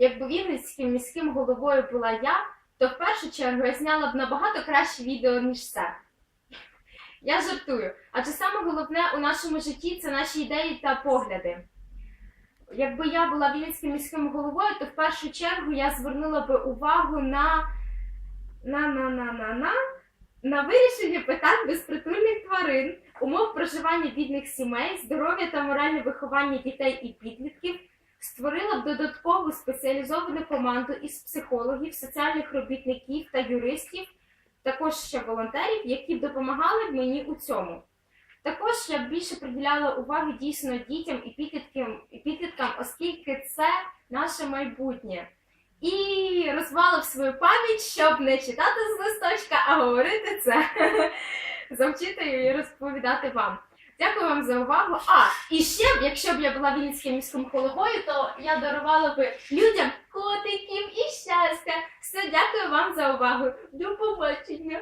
якби Вінницьким міським головою була я, то в першу чергу я зняла б набагато краще відео, ніж це. Я жартую. Адже саме головне у нашому житті це наші ідеї та погляди. Якби я була Вінницьким міським головою, то в першу чергу я звернула би увагу на, на, на, на, на, на, на вирішення питань безпритульних тварин, умов проживання бідних сімей, здоров'я та моральне виховання дітей і підлітків, створила б додаткову спеціалізовану команду із психологів, соціальних робітників та юристів, також ще волонтерів, які допомагали б мені у цьому. Також я більше приділяла уваги дійсно дітям і підліткам, і підліткам, оскільки це наше майбутнє. І розвалив свою пам'ять, щоб не читати з листочка, а говорити це за вчителю і розповідати вам. Дякую вам за увагу. А, і ще б, якщо б я була Вінницьким міським головою, то я дарувала би людям котиків і щастя. Все, дякую вам за увагу. До побачення.